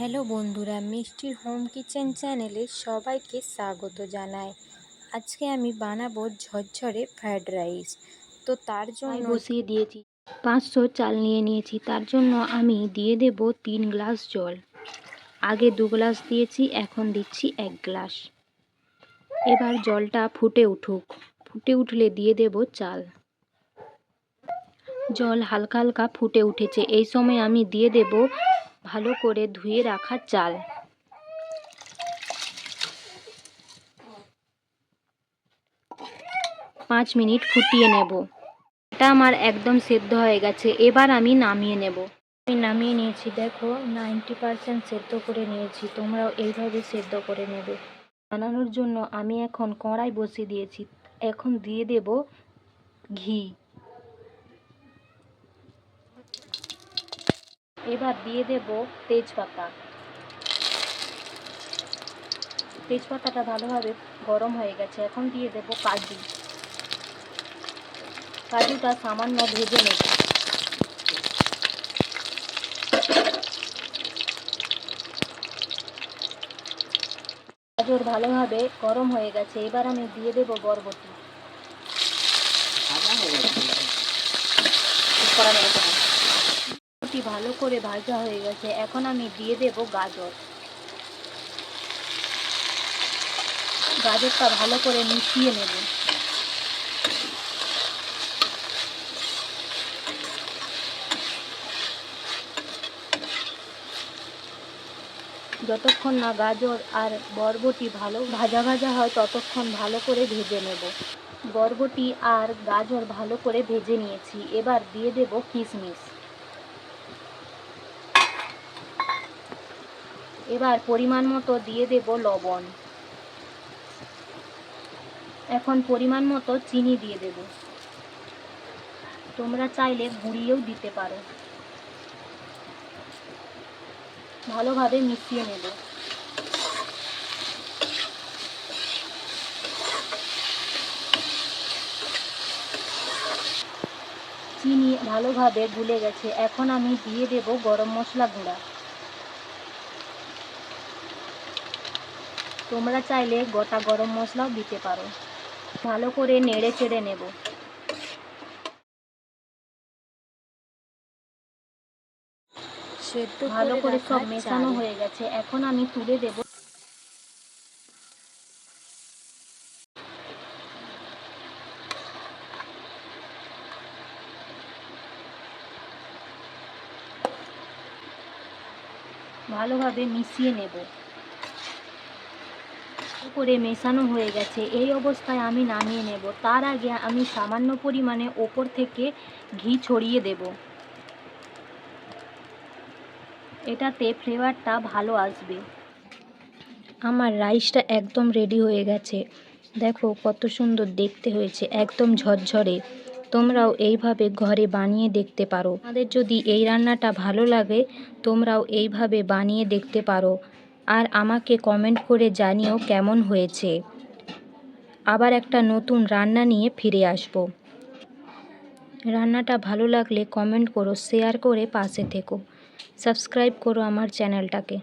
Hello বন্ধুরা মিষ্টির home kitchen চ্যানেলে সবাইকে স্বাগত জানাই। আজকে আমি বানাবো ঝরঝরে ফ্রায়েড রাইস। তো তার জন্য বসিয়ে দিয়েছি। পাঁচশো চাল নিয়ে নিয়েছি। তার জন্য আমি দিয়ে দেব তিন গ্লাস জল। আগে দু গ্লাস দিয়েছি এখন দিচ্ছি এক গ্লাস। এবার জলটা ফুটে উঠুক। ফুটে উঠলে দিয়ে দেব চাল। জল হালকা হালকা ফুটে উঠেছে। এই সময় আমি দিয়ে দেব ভালো করে ধুয়ে রাখা চাল। পাঁচ মিনিট ফুটিয়ে নেব। এটা আমার একদম সেদ্ধ হয়ে গেছে। এবার আমি নামিয়ে নেব। আমি নামিয়ে নিয়েছি। দেখো, নাইনটি পারসেন্ট সেদ্ধ করে নিয়েছি। তোমরাও এইভাবে সেদ্ধ করে নেবে। বানানোর জন্য আমি এখন কড়াই বসিয়ে দিয়েছি। এখন দিয়ে দেব ঘি। এবার দিয়ে দেব তেজপাতা। তেজপাতাটা ভালোভাবে গরম হয়ে গেছে। এখন দিয়ে দেব কাজু। কাজুটা সামান্য ভেজে নেব। গাজর ভালোভাবে গরম হয়ে গেছে। এবার আমি দিয়ে দেব বরবটি। ভালো করে ভাজা হয়ে গেছে। এখন আমি দিয়ে দেব গাজর। গাজরটা ভালো করে মিশিয়ে নেব। যতক্ষণ না গাজর আর বরবটি ভালো ভাজা ভাজা হয়, ততক্ষণ ভালো করে ভেজে নেব। বরবটি আর গাজর ভালো করে ভেজে নিয়েছি। এবার দিয়ে দেব কিশমিশ। এবার পরিমাণ মতো দিয়ে দেব লবণ। এখন পরিমাণ মতো চিনি দিয়ে দেব। তোমরা চাইলে গুঁড়িয়েও দিতে পারো। ভালোভাবে মিশিয়ে নেব। চিনি ভালোভাবে গুলে গেছে। এখন আমি দিয়ে দেব গরম মশলা গুঁড়া। তোমরা চাইলে গোটা গরম মশলাও দিতে পারো। ভালো করে নেড়ে চেড়ে নেব। সেদ্ধ ভালো করে সব মেশানো হয়ে গেছে। এখন আমি তুলে দেব ভালোভাবে মিশিয়ে নেব। করে মেশানো হয়ে গেছে। এই অবস্থায় আমি নামিয়ে নেব। তার আগে আমি সামান্য পরিমাণে ওপর থেকে ঘি ছড়িয়ে দেব। এটাতে ফ্লেভারটা ভালো আসবে। আমার রাইসটা একদম রেডি হয়ে গেছে। দেখো কত সুন্দর দেখতে হয়েছে, একদম ঝরঝরে। তোমরাও এইভাবে ঘরে বানিয়ে দেখতে পারো। আমাদের যদি এই রান্নাটা ভালো লাগে, তোমরাও এইভাবে বানিয়ে দেখতে পারো। আর আমাকে কমেন্ট করে জানিও কেমন হয়েছে। আবার একটা নতুন রান্না নিয়ে ফিরে আসব। রান্নাটা ভালো লাগলে কমেন্ট করো শেয়ার করে পাশে থেকো। সাবস্ক্রাইব করো আমার চ্যানেলটাকে